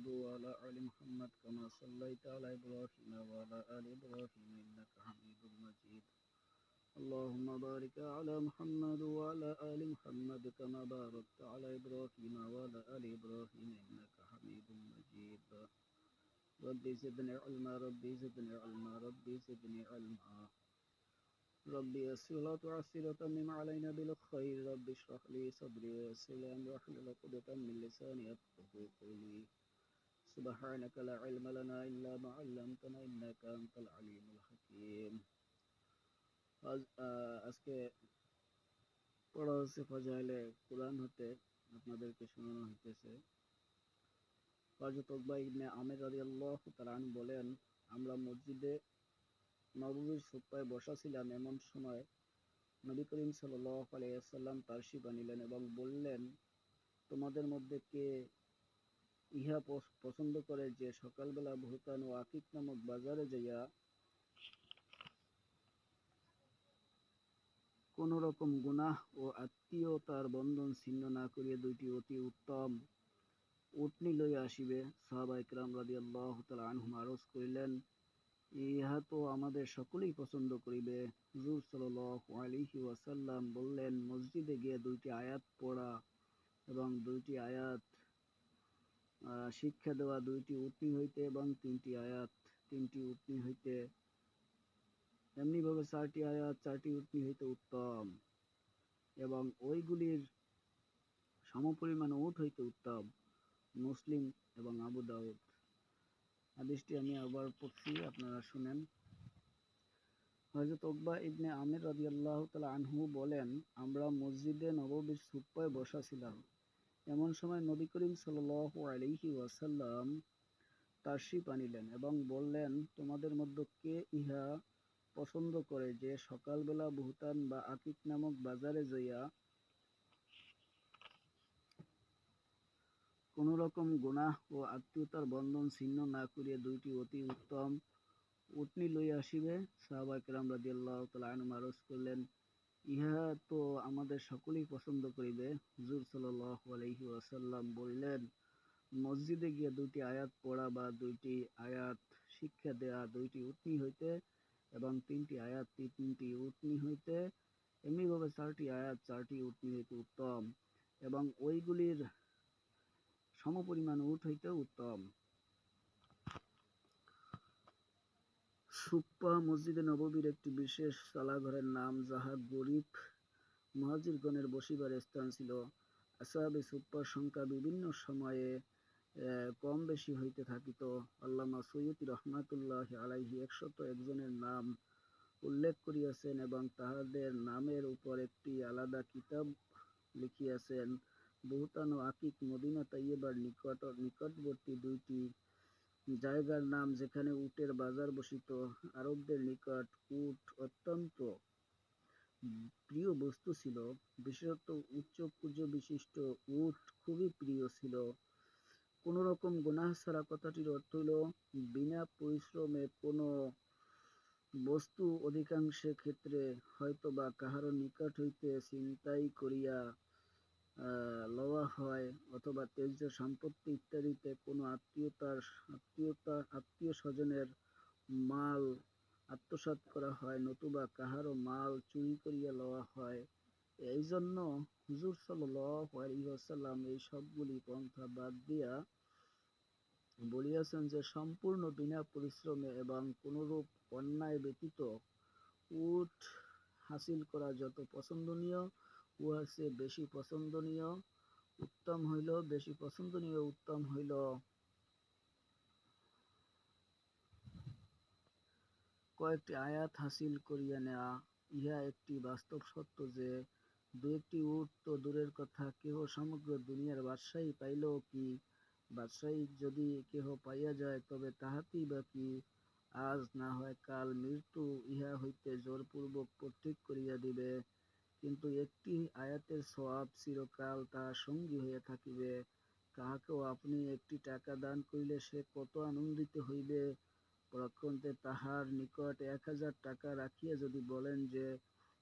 محمد وعلى آل محمد كما صليت على إبراهيم وعلى آل إبراهيم إنك حميد مجيد. اللهم بارك على محمد وعلى آل محمد كما باركت على إبراهيم وعلى آل إبراهيم إنك حميد مجيد. ربي زدني علما ربي زدني علما ربي زدني علما. ربي يسر لا تعسر وتمم علينا بالخير. ربي اشرح لي صدري ويسر لي أمري واحلل عقدة من لساني يفقهوا قولي. سبحانك لا علم لنا إلا ما علمتنا إنك أنت العليم الحكيم আজ আহ, আজকে পড়া হচ্ছে ফজাইলে কোরআন হতে আপনাদেরকে শোনানো হইতেছে হযরত উকবা ইবনে আমির রাদিয়াল্লাহু তাআলা আনহু বলেন আমরা মসজিদে নববীর সুপ্পায় বসা ছিলাম এমন সময় নবী করিম সাল্লাল্লাহু আলাইহি ওয়াসাল্লাম তারশি বানিলেন এবং বললেন তোমাদের মধ্যে কে ইহা পছ- পছন্দ করে যে সকালবেলা ভুতান ও আকিক নামক বাজারে যাইয়া কোন রকম গুনাহ ও আত্মীয়তার বন্ধন ছিন্ন না করিয়া দুইটি অতি উত্তম উটনি লইয়া আসিবে। সাহাবা ইকরাম রাদিয়াল্লাহু তাআলা আনহুম আরজ করিলেন, ইহা তো আমাদের সকলেই পছন্দ করিবে। হুজুর সাল্লাল্লাহু আলাইহি ওয়াসাল্লাম বললেন, মসজিদে গিয়ে দুইটি আয়াত পড়া এবং দুইটি আয়াত শিক্ষা দেওয়া দুইটি উটনি হইতে এবং তিনটি আয়াত, তিনটি উটনি হইতে। এমনিভাবে চারটি আয়াত, চারটি উটনি হইতে উত্তম। এবং ওইগুলির সমপরিমাণ উট হইতে উত্তম, মুসলিম এবং আবু দাউদ। হাদিসটি আমি আবার পড়ছি, আপনারা শুনেন। হযরত উকবা ইবনে আমির রাদিয়াল্লাহু তাআলা আনহু বলেন, আমরা মসজিদে নববীর সুপ্পায় বসা ছিলাম। এমন সময় নবী করিম সাল্লাল্লাহু আলাইহি ওয়াসাল্লাম তাশরিফ আনিলেন এবং বললেন, তোমাদের মধ্যে কে ইহা পছন্দ করে যে সকালবেলা বুহতান বা আকিক নামক বাজারে যাইয়া কোন রকম গুনাহ ও আত্মীয়তার বন্ধন ছিন্ন না করিয়া দুইটি অতি উত্তম উটনি লইয়া আসিবে? সাহাবা কেরাম রাদিয়াল্লাহু তাআলা আনহু আরজ করলেন ইহা তো আমাদের সকলেই পছন্দ করিবে। হুজুর সাল্লাল্লাহু আলাইহি ওয়াসাল্লাম বললেন, মসজিদে গিয়ে দুইটি আয়াত পড়া বা দুইটি আয়াত শিক্ষা দেয়া দুইটি উটনি হইতে এবং তিনটি আয়াত তিনটি উটনি হইতে এমনিভাবে চারটি আয়াত চারটি উটনি হইতে উত্তম এবং ওইগুলির সমপরিমাণ উট হইতে উত্তম। সুপ্পা মসজিদে নববীর একটি বিশেষ চালাঘরের নাম যাহা গরিব মহাজিরগণের বসিবার স্থান ছিল। আসাহাবে সুপ্পার সংখ্যা বিভিন্ন সময়ে কম বেশি হইতে থাকিত। আল্লামা সৈয়দ রহমাতুল্লাহ আলাইহি একশত একজনের নাম উল্লেখ করিয়াছেন এবং তাহাদের নামের উপর একটি আলাদা কিতাব লিখিয়াছেন। বহুতান আকিক মদিনা তাইয়েবার নিকট, নিকটবর্তী দুইটি জায়গার নাম যেখানে উটের বাজার বসিত, আরবদের নিকট উট অত্যন্ত প্রিয় বস্তু ছিল। বিশেষত উচ্চ পুজো বিশিষ্ট উট খুবই প্রিয় ছিল। কোন রকম গুনাহ ছাড়া কথাটির অর্থ হইল বিনা পরিশ্রমে কোনো বস্তু অধিকাংশের ক্ষেত্রে হয়তো বা কাহারো নিকট হইতে ছিনতাই করিয়া লওয়া হয় অথবা তেজ্য সম্পত্তি ইত্যাদিতে কোনো আত্মীয়তার, আত্মীয়তা, আত্মীয় স্বজনের মাল আত্মসাৎ করা হয়, নতুবা কাহারও মাল চুরি করিয়া লওয়া হয়। এই জন্য হুজুর ওয়াসাল্লাম এই সবগুলি পন্থা বাদ দিয়া বলিয়াছেন যে, সম্পূর্ণ বিনা পরিশ্রমে এবং কোনরূপ অন্যায় ব্যতীত উট হাসিল করা যত পছন্দনীয় উহা সে বেশি পছন্দনীয়। উত্তম হইল, বেশি পছন্দনীয় উত্তম হইল। কয়েকটি আয়াত হাসিল করিয়া নেওয়া ইহা একটি বাস্তব সত্য যে, দু একটি উট তো দূরের কথা, কেহ সমগ্র দুনিয়ার বাদশাহী পাইলেও কি? বাদশাহী যদি কেহ পাইয়া যায়, তবে তাহাতেই বা কি? আজ না হয় কাল মৃত্যু ইহা হইতে জোরপূর্বক প্রত্যেক করিয়া দিবে। কিন্তু একটি আয়াতের সওয়াব চিরকাল তাহার সঙ্গী হইয়া থাকিবে। কাহাকেও আপনি একটি টাকা দান করিলে সে কত আনন্দিত হইবে? পরক্ষণে তাহার নিকট এক হাজার টাকা রাখিয়া যদি বলেন যে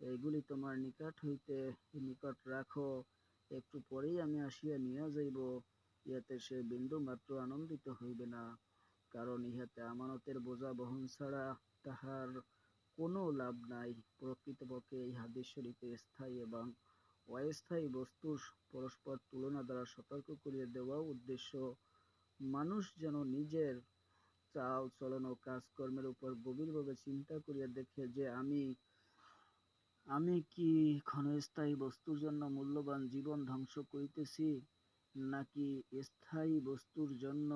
এইগুলি তোমার নিকট হইতে নিকট রাখো, একটু পরেই আমি আসিয়া নিয়ে যাইব। ইহাতে সে বিন্দু মাত্র আনন্দিত হইবে না। কারণ ইহাতে আমানতের বোঝা বহন ছাড়া তাহার কোনো লাভ নাই। প্রকৃতপক্ষে এই হাদিস শরীফে স্থায়ী এবং অস্থায়ী বস্তুর পরস্পর তুলনা দ্বারা সতর্ক করিয়া দেওয়া উদ্দেশ্য, মানুষ যেন নিজের চাল, চলন ও কাজকর্মের উপর গভীরভাবে চিন্তা করিয়া দেখে যে আমি আমি কি ক্ষণস্থায়ী বস্তুর জন্য মূল্যবান জীবন ধ্বংস করিতেছি, নাকি স্থায়ী বস্তুর জন্য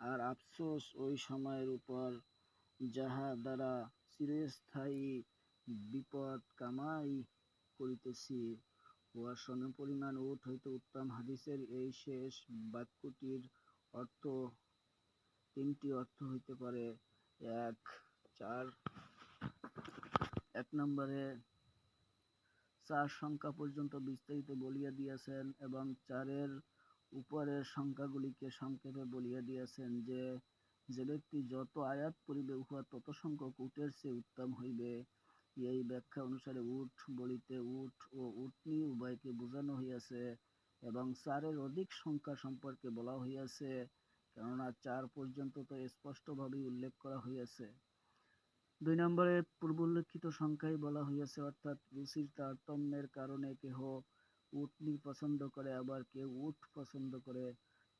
আর আফসোস ওই সময়ের উপর যাহা দ্বারা চিরস্থায়ী বিপদ কামাই করিতেছি। উহার সমপরিমাণ উট হইতে উত্তম হাদিসের এই শেষ বাক্যটির অর্থ, তিনটি অর্থ হইতে পারে। এক, চার, এক নম্বরে, চার সংখ্যা পর্যন্ত বিস্তারিত বলিয়া দিয়াছেন এবং চারের উপরের সংখ্যাগুলিকে সংক্ষেপে বলিয়া দিয়েছেন যে যে ব্যক্তি যত আয়াত পড়িবে, উহা তত সংখ্যক উটের চেয়ে উত্তম হইবে। এই ব্যাখ্যা অনুসারে উট বলিতে উট ও উটনি উভয়কে বোঝানো হইয়াছে এবং চারের অধিক সংখ্যা সম্পর্কে বলা হইয়াছে, কেননা চার পর্যন্ত তো স্পষ্টভাবেই উল্লেখ করা হইয়াছে। দুই নম্বরে পূর্ব উল্লেখিত সংখ্যাই বলা হইয়াছে, অর্থাৎ রুচির তারতম্যের কারণে কেহ উটনি পছন্দ করে, আবার কেউ উট পছন্দ করে।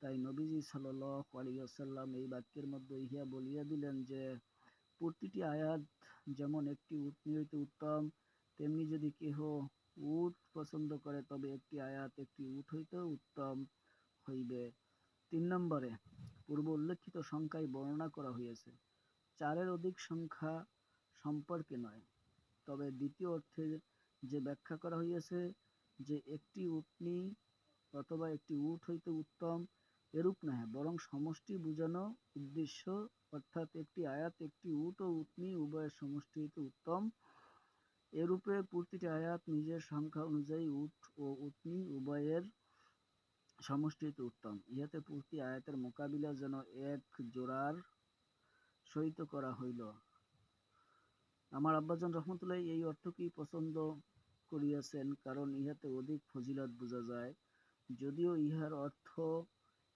তাই নবীজি সাল্লাহ আলিয়াল্লাম এই বাক্যের মধ্যে ইহা বলিয়া দিলেন যে, প্রতিটি আয়াত যেমন একটি উটনি হইতে উত্তম, তেমনি যদি কেহ উট পছন্দ করে, তবে একটি আয়াত একটি উট হইতেও উত্তম হইবে। তিন নম্বরে, পূর্ব উল্লেখিত সংখ্যায় বর্ণনা করা হইয়াছে, চারের অধিক সংখ্যা সম্পর্কে নয়। তবে দ্বিতীয় অর্থে যে ব্যাখ্যা করা হইয়াছে যে, একটি উটনি অথবা একটি উট হইতে উত্তম এরূপ নয় বরং সমষ্টি বুঝানো উদ্দেশ্য, অর্থাৎ একটি আয়াত, একটি উট ও উটনি উভয়ের সমষ্টি হইতে উত্তম। এরূপে প্রতিটি আয়াত নিজের সংখ্যা অনুযায়ী উট ও উটনি উভয়ের সমষ্টি হইতে উত্তম। ইহাতে প্রতি আয়াতের মোকাবিলা যেন এক জোড়ার সহিত করা হইল। আমার আব্বাজান রহমতুল্লাহ এই অর্থকেই পছন্দ করিয়াছেন? কারণ ইহাতে অধিক ফজিলত বোঝা যায়। যদিও ইহার অর্থ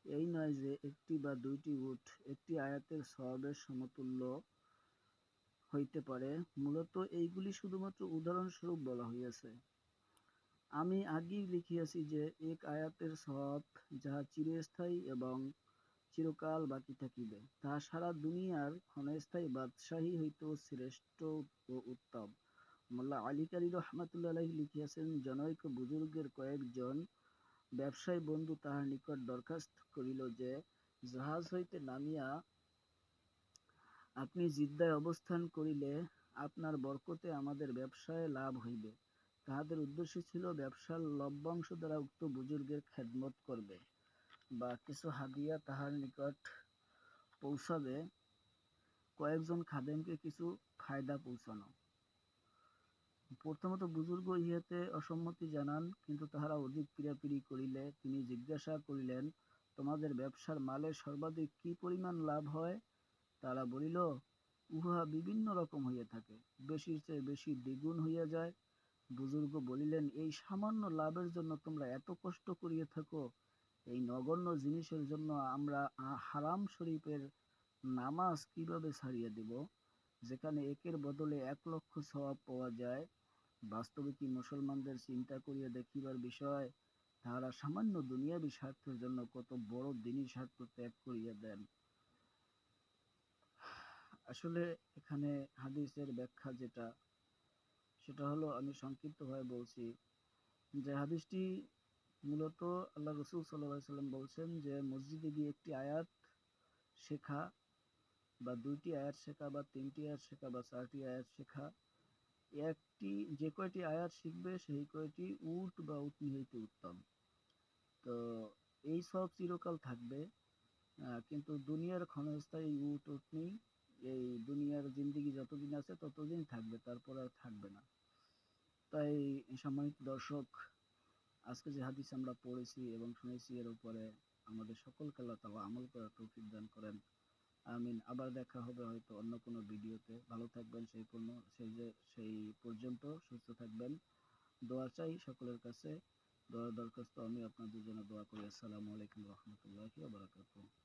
এই নয় যে একটি বা দুইটি উট একটি আয়াতের সবের সমতুল্য হইতে পারে। মূলত এইগুলি শুধুমাত্র উদাহরণস্বরূপ বলা হইয়াছে। আমি আগেই লিখিয়াছি যে এক আয়াতের সব যাহা চিরস্থায়ী এবং চিরকাল বাকি থাকিবে, তাহা সারা দুনিয়ার ক্ষণস্থায়ী বাদশাহী হইতেও শ্রেষ্ঠ ও উত্তম। মোল্লা আলী কালী রহমাতুল্লাহ লিখিয়াছেন, জনৈক বুজুর্গের কয়েকজন ব্যবসায়ী বন্ধু তাহার নিকট দরখাস্ত করিল যে, জাহাজ হইতে নামিয়া আপনি জিদ্দায় অবস্থান করিলে আপনার বরকতে আমাদের ব্যবসায় লাভ হইবে। তাহাদের উদ্দেশ্য ছিল ব্যবসার লভ্যাংশ দ্বারা উক্ত বুজুর্গের খেদমত করবে বা কিছু হাদিয়া তাহার নিকট পৌঁছাবে। কয়েকজন খাদেমকে কিছু ফায়দা পৌঁছানো। প্রথমত বুজুর্গ ইহাতে অসম্মতি জানান, কিন্তু তাহারা অধিক পীড়াপিড়ি করিলে, তিনি জিজ্ঞাসা করিলেন, তোমাদের ব্যবসার মালে সর্বাধিক কি পরিমাণ লাভ হয়? তারা বলিল, উহা বিভিন্ন রকম হইয়া থাকে, বেশির চেয়ে বেশি দ্বিগুণ হইয়া যায়। বুজুর্গ বলিলেন, এই সামান্য লাভের জন্য তোমরা এত কষ্ট করিয়া থাকো, এই নগণ্য জিনিসের জন্য আমরা হারাম শরীফের নামাজ কীভাবে ছাড়িয়ে দেব? যেখানে একের বদলে এক লক্ষ সওয়াব পাওয়া যায় বাস্তবে কি মুসলমানদের চিন্তা করিয়া দেখিবার বিষয়? তাহারা সামান্য দুনিয়াবি স্বার্থের জন্য কত বড় দিনই স্বার্থ ত্যাগ করিয়া দেন। আসলে এখানে হাদিসের ব্যাখ্যা যেটা, সেটা হলো আমি সংক্ষিপ্তভাবে বলছি যে হাদিসটি মূলত আল্লাহ রসুল সাল্লাহ সাল্লাম বলছেন যে মসজিদে গিয়ে একটি আয়াত শেখা বা দুইটি আয়াত শেখা বা তিনটি আয়াত শেখা বা চারটি আয়াত শেখা একটি, যে কয়টি আয়াত শিখবে, সেই কয়টি উট বা উটনি হইতে উত্তম। তো এই সব চিরকাল থাকবে। কিন্তু দুনিয়ার ক্ষণস্থায়ী উট, উটনি, এই দুনিয়ার জিন্দিগি যতদিন আছে ততদিন থাকবে, তারপর আর থাকবে না। তাই সম্মানিত দর্শক, আজকে যে হাদিস আমরা পড়েছি এবং শুনেছি, এর উপরে আমাদের সকলকে আল্লাহ তালা আমল করার তৌফিক দান করেন। আমিন, আবার দেখা হবে হয়তো অন্য কোনো ভিডিওতে। ভালো থাকবেন, সেই পূর্ণ, সেই যে, সেই পর্যন্ত সুস্থ থাকবেন। দোয়া চাই সকলের কাছে। দোয়া দরখাস্ত আমি আপনাদের জন্য দোয়া করি। আসসালামু আলাইকুম রহমতুল্লাহি বারাকাতুহু।